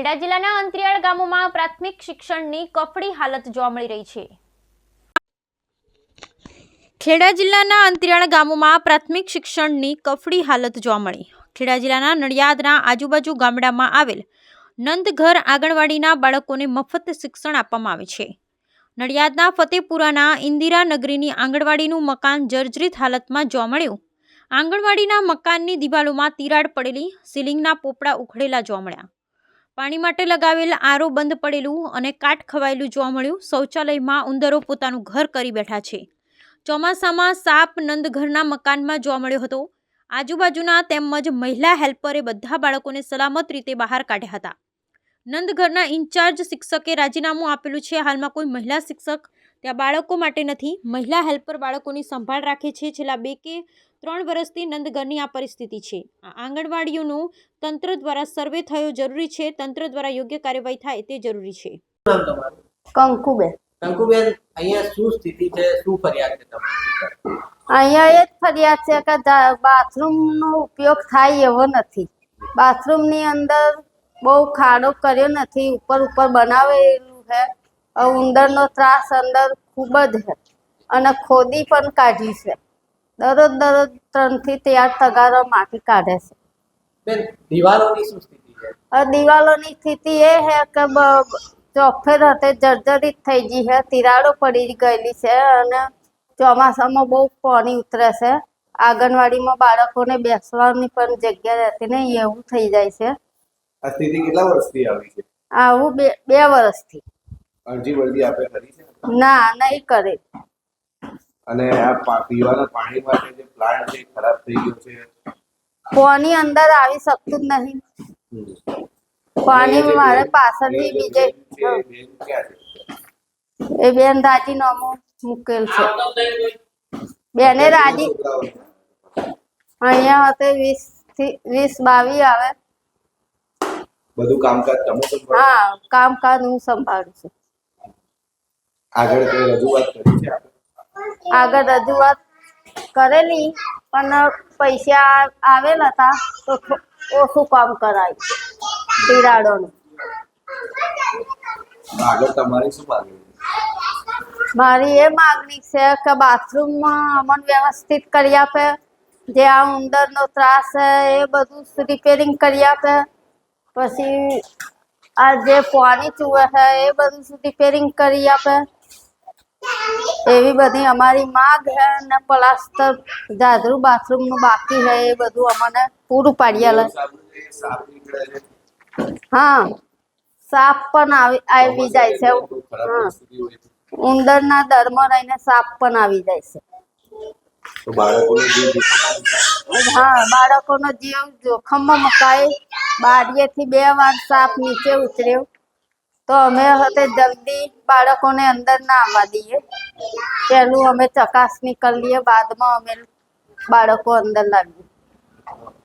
ખેડા જિલ્લાના અંતરિયાળ ગામોમાં પ્રાથમિક શિક્ષણની કફડી હાલત જોવા મળી રહી છે. ખેડા જિલ્લાના અંતરિયાળ ગામોમાં પ્રાથમિક શિક્ષણની કફડી હાલત જોવા મળી. ખેડા જિલ્લાના નડિયાદના આજુબાજુ ગામડામાં આવેલ નંદઘર આંગણવાડીના બાળકોને મફત શિક્ષણ આપવામાં આવે છે. નડિયાદના ફતેપુરાના ઇન્દિરાનગરીની આંગણવાડીનું મકાન જર્જરિત હાલતમાં જોવા મળ્યું. આંગણવાડીના મકાનની દિવાલોમાં તિરાડ પડેલી, સીલિંગના પોપડા ઉખડેલા જોવા મળ્યા. પાણી માટે લગાવેલ આરો બંધ પડેલું અને કાટ ખવાયેલું જોવા મળ્યું. શૌચાલયમાં ઉંદરો પોતાનું ઘર કરી બેઠા છે. ચોમાસામાં સાપ નંદઘરના મકાનમાં જોવા મળ્યો હતો. આજુબાજુના તેમજ મહિલા હેલ્પરે બધા બાળકોને સલામત રીતે બહાર કાઢ્યા હતા. નંદઘરના ઇન્ચાર્જ શિક્ષકે રાજીનામું આપેલું છે. હાલમાં કોઈ મહિલા શિક્ષક ત્યાં બાળકો માટે નથી. મહિલા હેલ્પર બાળકોની સંભાળ રાખે છે. છેલ્લા બે કે ત્રણ વર્ષથી નંદઘરની આ પરિસ્થિતિ છે. આ આંગણવાડીઓનું તંત્ર દ્વારા સર્વે થયો જરૂરી છે. તંત્ર દ્વારા યોગ્ય કાર્યવાહી થાય તે જરૂરી છે. કંકુબેન. કંકુબેન અહીંયા શું સ્થિતિ છે? શું ફરિયાદ છે તમારી? અહીંયા એ જ ફરિયાદ છે કે બાથરૂમનો ઉપયોગ થાય એવો નથી. બાથરૂમની અંદર બહુ ખાડો કર્યો નથી. ઉપર ઉપર બનાવેલું છે. ઉંદરનો ત્રાસ અંદર ખૂબ જ છે. અને ખોદી પણ કાઢી છે. દરરોજ દરરોજ ત્રણથી ચાર તગારો માટી કાઢે છે. બેન દિવાલોની શું સ્થિતિ છે? હવે દિવાલોની સ્થિતિ એ છે કે બ- ચોફેર હતે જર્જરિત થઈ ગઈ છે તિરાડો પડી ગયેલી છે અને ચોમાસામાં બહુ પાણી ઉતરે છે. આંગણવાડીમાં બાળકોને બેસવાની પણ જગ્યા રહેતી નહીં એવું થઈ જાય છે. આ સ્થિતિ કેટલા વર્ષથી આવી છે? આવું બે બે વર્ષથી. અરજી વરજી આપે કરી છે? ના નહીં કરે. અને આ પીવાના પાણી માટે જે પ્લાન્ટ છે ખરાબ થઈ ગયો છે. કોની અંદર આવી શકતું જ નહીં. પાણી મારે પાછળથી બીજે એ બેન એ મૂકેલ છે. બેને રાજી અહીંયા હતે વીસથી વીસ બાવીસ આવે. બધું કામકાજ તમે સંભાળો હા કામકાજ હું સંભાળું છું. આગળ કઈ રજૂઆત કરી છે? આગળ રજૂઆત કરેલી પણ પૈસા આવેલા હતા તો ઓછું કામ કરાયું? તિરાડોનું આગળ તમારી શું માંગણી મારી એ માગણી છે કે બાથરૂમમાં અમને વ્યવસ્થિત કરી આપે જે આ ઉંદરનો ત્રાસ છે એ બધું રિપેરિંગ કરી આપે. પછી આ જે પાણી ચૂવે છે એ બધું રિપેરિંગ કરી આપે. એવી બધી અમારી માગ છે ને પ્લાસ્ટર જાદરું બાથરૂમનું બાકી છે એ બધું અમને પૂરું પાડ્યા હા સાપ પણ આવી જાય છે. હા. હોય છે. ઉંદરના દરમાં રહીને સાપ પણ આવી જાય છે. હા બાળકોનો જીવ જોખમમાં મુકાય. બારીએથી બે વાર સાપ નીચે ઉતર્યો. તો અમે હતે જલ્દી બાળકોને અંદર ના આવવા દઈએ. પહેલું અમે ચકાસણી કરી લઈએ, બાદમાં અમે બાળકો અંદર લાવીએ.